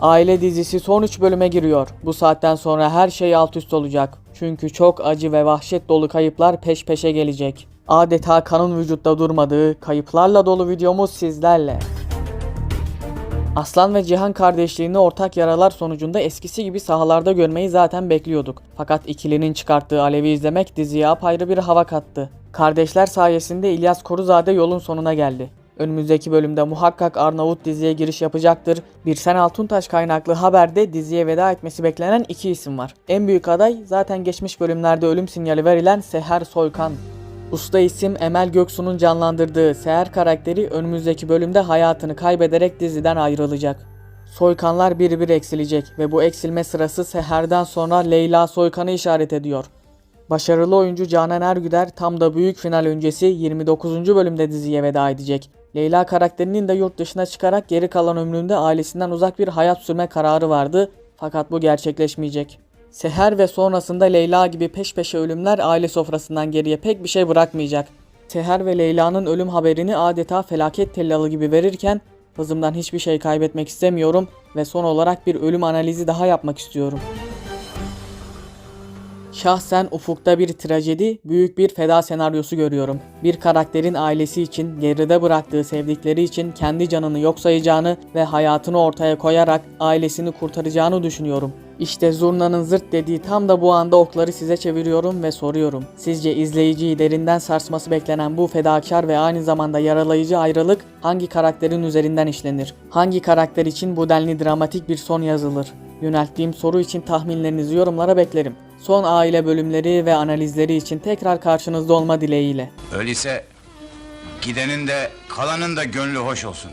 Aile dizisi son 3 bölüme giriyor. Bu saatten sonra her şey alt üst olacak. Çünkü çok acı ve vahşet dolu kayıplar peş peşe gelecek. Adeta kanın vücutta durmadığı kayıplarla dolu videomuz sizlerle. Aslan ve Cihan kardeşliğini ortak yaralar sonucunda eskisi gibi sahalarda görmeyi zaten bekliyorduk. Fakat ikilinin çıkarttığı alevi izlemek diziye apayrı bir hava kattı. Kardeşler sayesinde İlyas Koruzade yolun sonuna geldi. Önümüzdeki bölümde muhakkak Arnavut diziye giriş yapacaktır. Birsen Altuntaş kaynaklı haberde diziye veda etmesi beklenen iki isim var. En büyük aday zaten geçmiş bölümlerde ölüm sinyali verilen Seher Soykan. Usta isim Emel Göksu'nun canlandırdığı Seher karakteri önümüzdeki bölümde hayatını kaybederek diziden ayrılacak. Soykanlar bir bir eksilecek ve bu eksilme sırası Seher'den sonra Leyla Soykan'ı işaret ediyor. Başarılı oyuncu Canan Ergüder tam da büyük final öncesi 29. bölümde diziye veda edecek. Leyla karakterinin de yurt dışına çıkarak geri kalan ömründe ailesinden uzak bir hayat sürme kararı vardı fakat bu gerçekleşmeyecek. Seher ve sonrasında Leyla gibi peş peşe ölümler aile sofrasından geriye pek bir şey bırakmayacak. Seher ve Leyla'nın ölüm haberini adeta felaket tellalı gibi verirken hızımdan hiçbir şey kaybetmek istemiyorum ve son olarak bir ölüm analizi daha yapmak istiyorum. Şahsen ufukta bir trajedi, büyük bir feda senaryosu görüyorum. Bir karakterin ailesi için, geride bıraktığı sevdikleri için kendi canını yok sayacağını ve hayatını ortaya koyarak ailesini kurtaracağını düşünüyorum. İşte Zurna'nın zırt dediği tam da bu anda okları size çeviriyorum ve soruyorum. Sizce izleyiciyi derinden sarsması beklenen bu fedakar ve aynı zamanda yaralayıcı ayrılık hangi karakterin üzerinden işlenir? Hangi karakter için bu denli dramatik bir son yazılır? Yönelttiğim soru için tahminlerinizi yorumlara beklerim. Son aile bölümleri ve analizleri için tekrar karşınızda olma dileğiyle. Öyleyse gidenin de kalanın da gönlü hoş olsun.